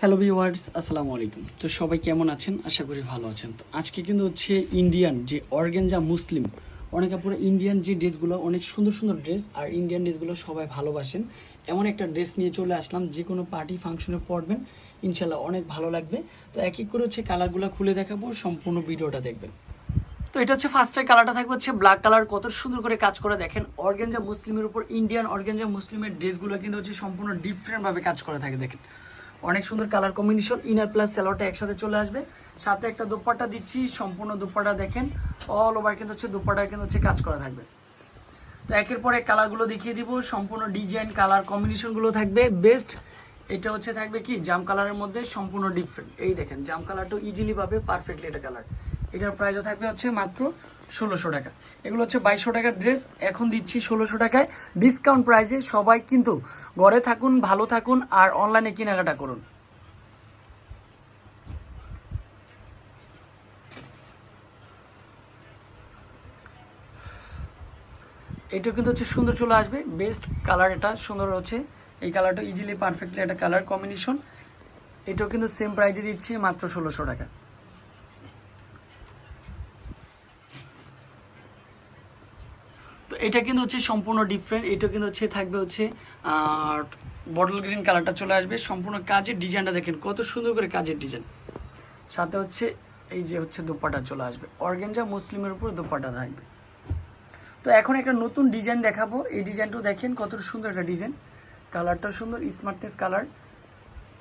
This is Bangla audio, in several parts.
হ্যালো ভিওয়ার্স আসসালামু আলাইকুম। তো সবাই কেমন আছেন? আশা করি ভালো আছেন। তো আজকে কিন্তু হচ্ছে ইন্ডিয়ান যে অর্গেনজা মুসলিম, অনেক আপুরা ইন্ডিয়ান যে ড্রেসগুলো, অনেক সুন্দর সুন্দর ড্রেস, আর ইন্ডিয়ান ড্রেসগুলো সবাই ভালোবাসেন। এমন একটা ড্রেস নিয়ে চলে আসলাম, যে কোনো পার্টি ফাংশনে পরবেন ইনশাল্লাহ অনেক ভালো লাগবে। তো এক এক করে হচ্ছে কালারগুলো খুলে দেখাবো, সম্পূর্ণ ভিডিওটা দেখবেন। তো এটা হচ্ছে ফার্স্টের কালারটা থাকবে হচ্ছে ব্ল্যাক কালার কত সুন্দর করে কাজ করে দেখেন। অর্গেনজা মুসলিমের উপর ইন্ডিয়ান অর্গেনজা মুসলিমের ড্রেসগুলো কিন্তু হচ্ছে সম্পূর্ণ ডিফারেন্টভাবে কাজ করে থাকে, দেখেন। অনেক সুন্দর কালার কম্বিনেশন ইনার প্লাস স্যালোটা একসাথে চলে আসবে। সাথে একটা দুপাট্টা দিচ্ছি, সম্পূর্ণ দুপাট্টা দেখেন অল ওভার কিন্তু হচ্ছে দুপাট্টা কিন্তু হচ্ছে কাজ করা থাকবে। তো একের পর পরে কালারগুলো দেখিয়ে দিব, সম্পূর্ণ ডিজাইন কালার কম্বিনেশনগুলো থাকবে। বেস্ট এটা হচ্ছে থাকবে কি, জাম কালারের মধ্যে সম্পূর্ণ ডিফারেন্ট এই দেখেন, জাম কালারটা ইজিলি পাবে পারফেক্টলি এটা কালার এটার প্রাইসও থাকবে হচ্ছে মাত্র ষোলোশো টাকা। এগুলো হচ্ছে বাইশশো টাকার ড্রেস এখন দিচ্ছি ষোলোশো টাকায়। ডিসকাউন্ট প্রাইসে সবাই কিন্তু ঘরে থাকুন, ভালো থাকুন আর অনলাইনে কেনাকাটা করুন। এটা কিন্তু হচ্ছে সুন্দর চলে আসবে। বেস্ট কালার এটা সুন্দর হচ্ছে। এই কালারটা ইজিলি পারফেক্টলি একটা কালার কম্বিনেশন এটাও কিন্তু সেম প্রাইজে দিচ্ছি মাত্র ষোলোশো টাকা। এটা কিন্তু হচ্ছে সম্পূর্ণ ডিফারেন্ট এটা কিন্তু হচ্ছে থাকবে হচ্ছে আর বটল গ্রিন কালারটা চলে আসবে। সম্পূর্ণ কাজের ডিজাইনটা দেখেন, কত সুন্দর করে কাজের ডিজাইন সাথে হচ্ছে এই যে হচ্ছে দোপাটা চলে আসবে। অর্গেঞ্জা মুসলিমের উপর দোপাটা থাকবে। তো এখন একটা নতুন ডিজাইন দেখাবো। এই ডিজাইনটাও দেখেন, কত সুন্দর একটা ডিজাইন কালারটাও সুন্দর স্মার্টনেস কালার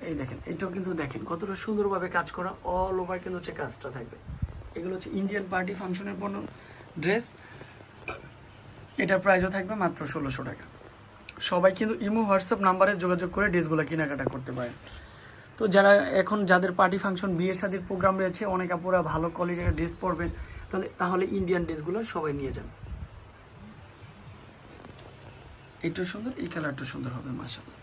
এই দেখেন, এটাও কিন্তু দেখেন, কতটা সুন্দরভাবে কাজ করা অল ওভার কিন্তু হচ্ছে কাজটা থাকবে। এগুলো হচ্ছে ইন্ডিয়ান পার্টি ফাংশনের পণ্য ড্রেস এটার প্রাইসও থাকবে মাত্র ষোলোশো টাকা। সবাই কিন্তু ইমো, হোয়াটসঅ্যাপ নাম্বারে যোগাযোগ করে ড্রেসগুলো কেনাকাটা করতে পারেন। তো যারা এখন যাদের পার্টি ফাংশন বিয়ে শাদির প্রোগ্রাম রয়েছে, অনেক আপুরা ভালো কোয়ালিটির ড্রেস পরবেন, তাহলে তাহলে ইন্ডিয়ান ড্রেসগুলো সবাই নিয়ে যান। এটাও সুন্দর, এই কালারটা সুন্দর হবে মাসাল্লাহ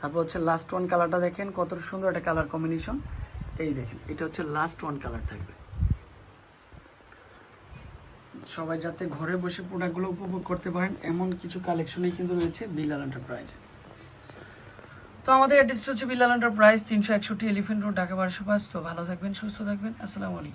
তারপর হচ্ছে লাস্ট ওয়ান কালারটা দেখেন, কত সুন্দর একটা কালার কম্বিনেশন এই দেখেন, এটা হচ্ছে লাস্ট ওয়ান কালার থাকবে। সবাই যাতে ঘরে বসে প্রোডাক্টগুলো উপভোগ করতে পারেন, এমন কিছু কালেকশনই কিন্তু রয়েছে বিলাল এন্টারপ্রাইজ তো আমাদের অ্যাড্রেসটা হচ্ছে বিলাল এন্টারপ্রাইজ তিনশো একষট্টি এলিফেন্ট রোড ঢাকা বারোশো পাঁচ। তো ভালো থাকবেন, সুস্থ থাকবেন। আসসালামু আলাইকুম।